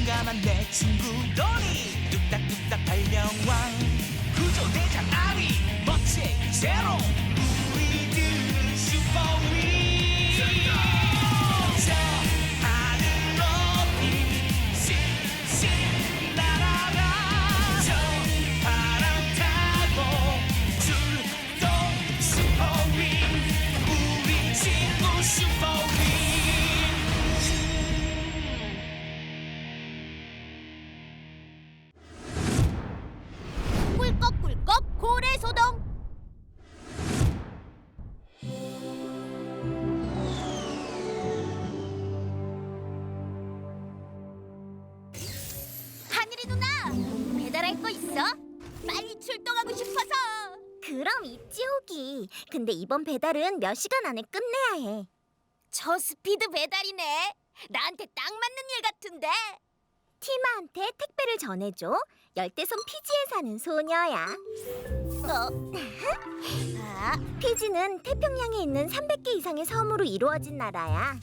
용감한 내 친구 도니. 뚝딱뚝딱 발명왕. 구조 대장 아리. 멋진 제로 우리들은 슈퍼윈 있어? 빨리 출동하고 싶어서 그럼 있지 호기 근데 이번 배달은 몇 시간 안에 끝내야 해 저 스피드 배달이네 나한테 딱 맞는 일 같은데 티마한테 택배를 전해줘. 열대섬 피지에 사는 소녀야. 어? 아, 피지는 태평양에 있는 300개 이상의 섬으로 이루어진 나라야.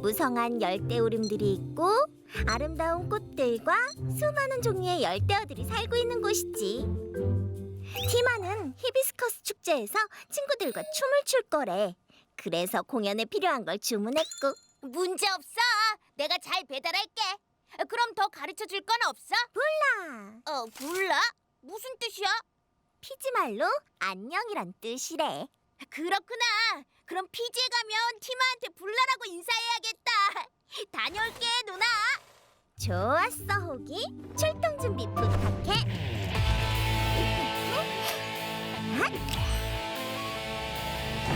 무성한 열대 우림들이 있고 아름다운 꽃들과 수많은 종류의 열대어들이 살고 있는 곳이지. 티마는 히비스커스 축제에서 친구들과 춤을 출 거래. 그래서 공연에 필요한 걸 주문했고. 문제 없어. 내가 잘 배달할게. 그럼 더 가르쳐 줄 건 없어? 몰라. 어, 몰라? 무슨 뜻이야? 피지 말로 안녕이란 뜻이래. 그렇구나. 그럼 피지에 가면 티마한테 불라라고 인사해야겠다. 다녀올게, 누나. 좋았어, 호기. 출동 준비 부탁해.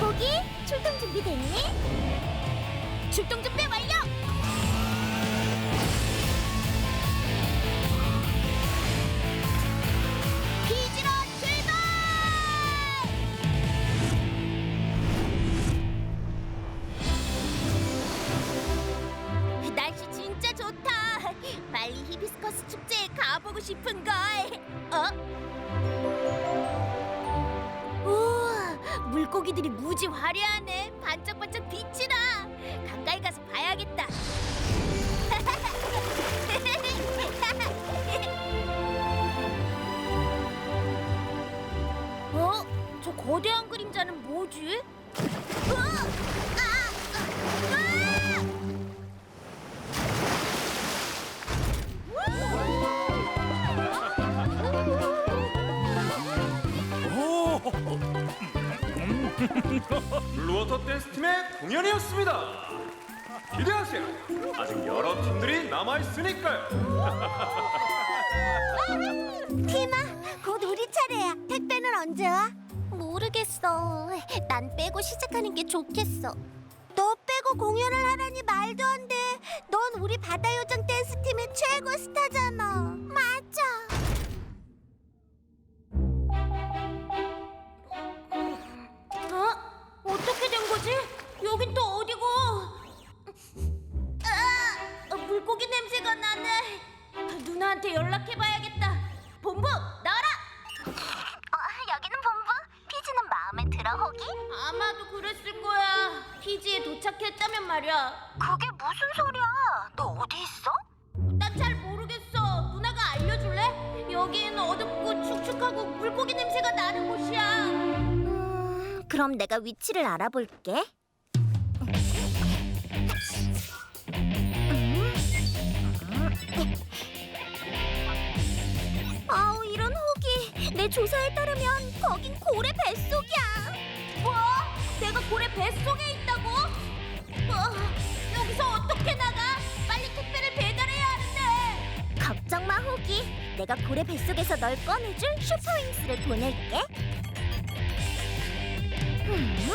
호기, 출동 준비 됐니? 출동 준비 완료. 물고기들이 무지 화려하네. 반짝반짝 빛이 나. 가까이 가서 봐야겠다. 어? 저 거대한 그림자는 뭐지? 블루워터 댄스 팀의 공연이었습니다. 기대하세요. 아직 여러 팀들이 남아 있으니까요. 티마, 곧 우리 차례야. 택배는 언제 와? 모르겠어. 난 빼고 시작하는 게 좋겠어. 너 빼고 공연을 하라니 말도 안 돼. 넌 우리 바다요정 댄스 팀의 최고 스타잖아. 맞아. 여긴 또 어디고? 아, 물고기 냄새가 나네. 누나한테 연락해봐야겠다. 본부 나와라. 어, 여기는 본부. 피지는 마음에 들어 호기? 아마도 그랬을 거야. 피지에 도착했다면 말이야. 그게 무슨 소리야? 너 어디 있어? 난 잘 모르겠어. 누나가 알려줄래? 여긴 어둡고 축축하고 물고기 냄새가 나는 곳이야. 음, 그럼 내가 위치를 알아볼게. 조사에 따르면 거긴 고래 뱃속이야 뭐? 내가 고래 뱃속에 있다고? 어, 여기서 어떻게 나가? 빨리 택배를 배달해야 하는데 걱정 마 호기 내가 고래 뱃속에서 널 꺼내줄 슈퍼윙스를 보낼게 음?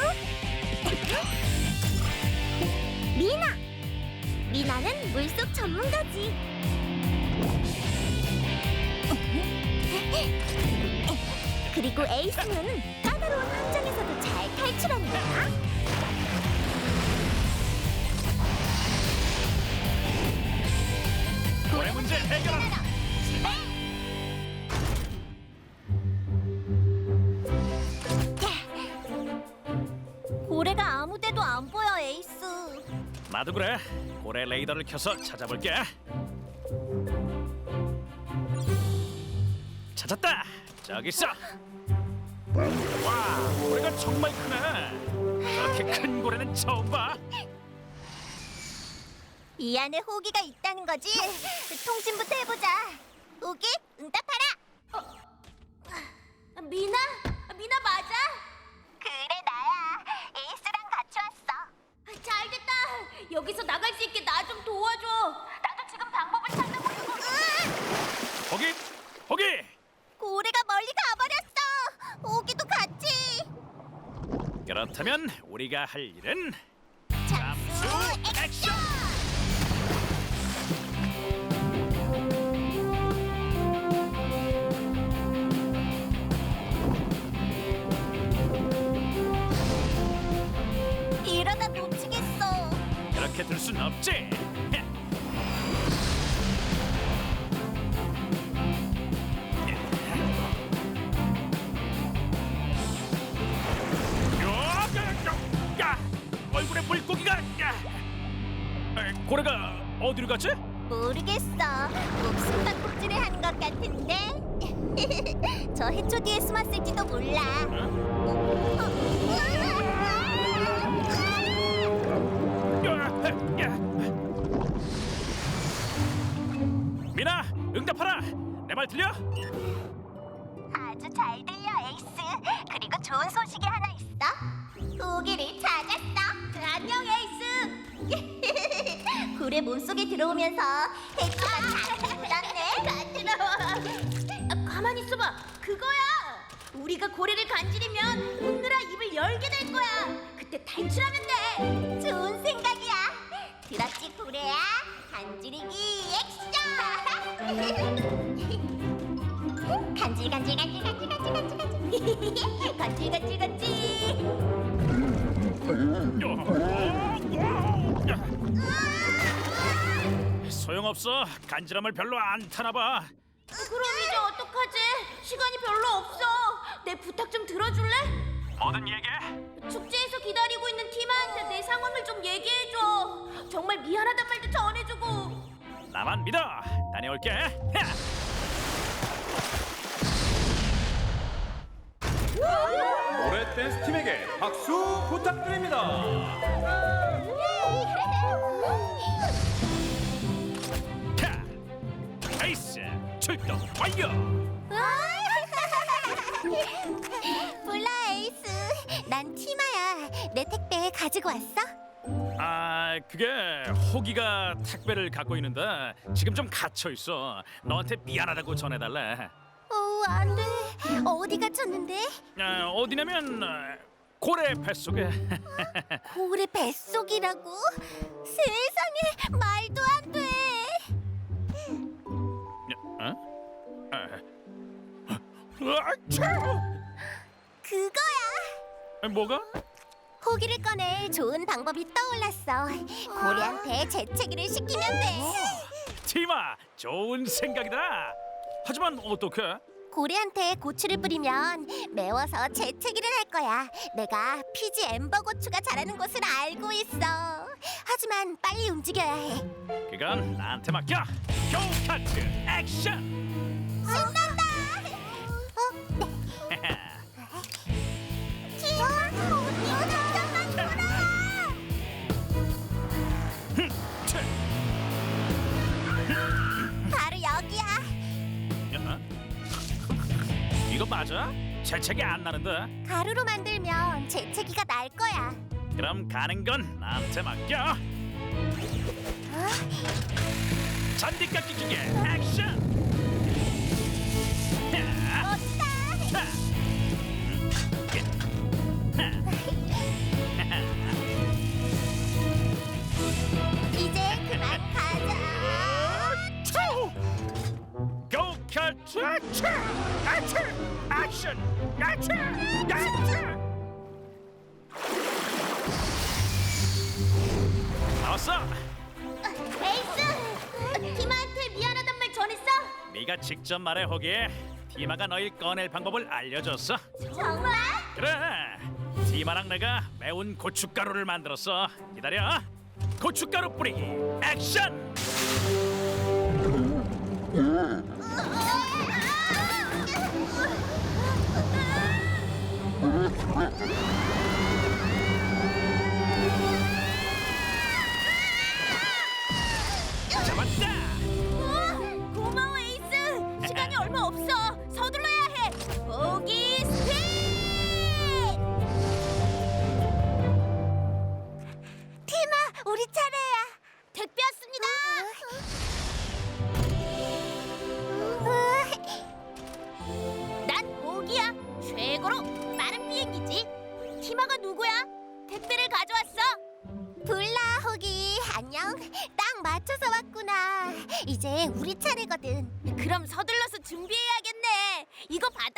미나 미나는 물속 전문가지 그리고 에이스는 까다로운 환경에서도 잘 거야. 고래 문제 해결하라 고래가 아무 데도 안 보여, 에이스. 나도 그래. 고래 레이더를 켜서 찾아볼게. 찾았다. 저기 있어. 와, 고래가 정말 크네. 저렇게 큰 고래는 처음 봐. 이 안에 호기가 있다는 거지? 통신부터 해보자. 호기, 응답하라. 어, 미나, 미나 맞아? 그래 나야. 에이스랑 같이 왔어. 잘됐다. 여기서 나갈 수 있게 나 좀 도와줘. 나도 지금 방법을 찾는 중이고. 거기, 거기. 고래가 멀리 가버렸어. 호기도 같이. 그렇다면 우리가 할 일은 잠수 액션. 이러다 놓치겠어. 이렇게 들순 없지. 고래가 어디로 갔지? 모르겠어. 꼭 숨바꼭질을 하는 것 같은데. 저 해초 뒤에 숨었을지도 몰라. 미나, 응답하라. 내 말 들려? 아주 잘 들려, 에이스. 그리고 좋은 소식 굴의 몸속에 들어오면서 해초가. 간지러워. 아, 가만히 있어봐. 그거야. 우리가 고래를 간지리면 웃느라 입을 열게 될 거야. 그때 탈출하면 돼. 좋은 생각이야. 들었지, 고래야? 간지리기 액션! 간질 간질 간질 간질 간질 간질 간질 간질 간질 간질 소용없어. 간지럼을 별로 안 타나 봐. 그럼 이제 어떡하지? 시간이 별로 없어 내 부탁 좀 들어줄래? 뭐든 얘기해. 축제에서 기다리고 있는 팀한테 내 상황을 좀 얘기해줘 정말 미안하단 말도 전해주고 나만 믿어. 다녀올게. 야! 노래 댄스 팀에게 박수 부탁드립니다. 출동 완료. 몰라 에이스 난 티마야 내 택배 가지고 왔어? 아, 그게 호기가 택배를 갖고 있는데 지금 좀 갇혀 있어. 너한테 미안하다고 전해달래. 어 안돼 어디 갇혔는데? 아, 어디냐면 어, 고래 뱃속에. 고래 뱃속이라고? 세상에 말도 안 돼 으악! 그거야 뭐가? 호기를 꺼낼 좋은 방법이 떠올랐어. 고래한테 재채기를 시키면 돼. 티마, 좋은 생각이다. 하지만 어떻게? 고래한테 고추를 뿌리면 매워서 재채기를 할 거야. 내가 피지 엠버 고추가 자라는 곳을 알고 있어. 하지만 빨리 움직여야 해. 그건 나한테 맡겨. 고 카트 액션. 맞아? 재채기 안 나는데? 가루로 만들면 재채기가 날 거야. 그럼 가는 건 나한테 맡겨. 어? 잔디 깎기 기계 액션. 나왔어. 에이스, 팀한테 미안하단 말 전했어? 네가 직접 말해 호기. 티마가 너희 꺼낼 방법을 알려줬어. 정말? 그래. 이마랑 내가 매운 고춧가루를 만들었어. 기다려. 고춧가루 뿌리기. 액션. 우리 차례야. 택배 왔습니다. 난 보기야. 최고로 빠른 비행기지. 티마가 누구야? 택배를 가져왔어. 불라 호기 안녕 딱 맞춰서 왔구나 이제 우리 차례거든 그럼 서둘러서 준비해야겠네 이거 받아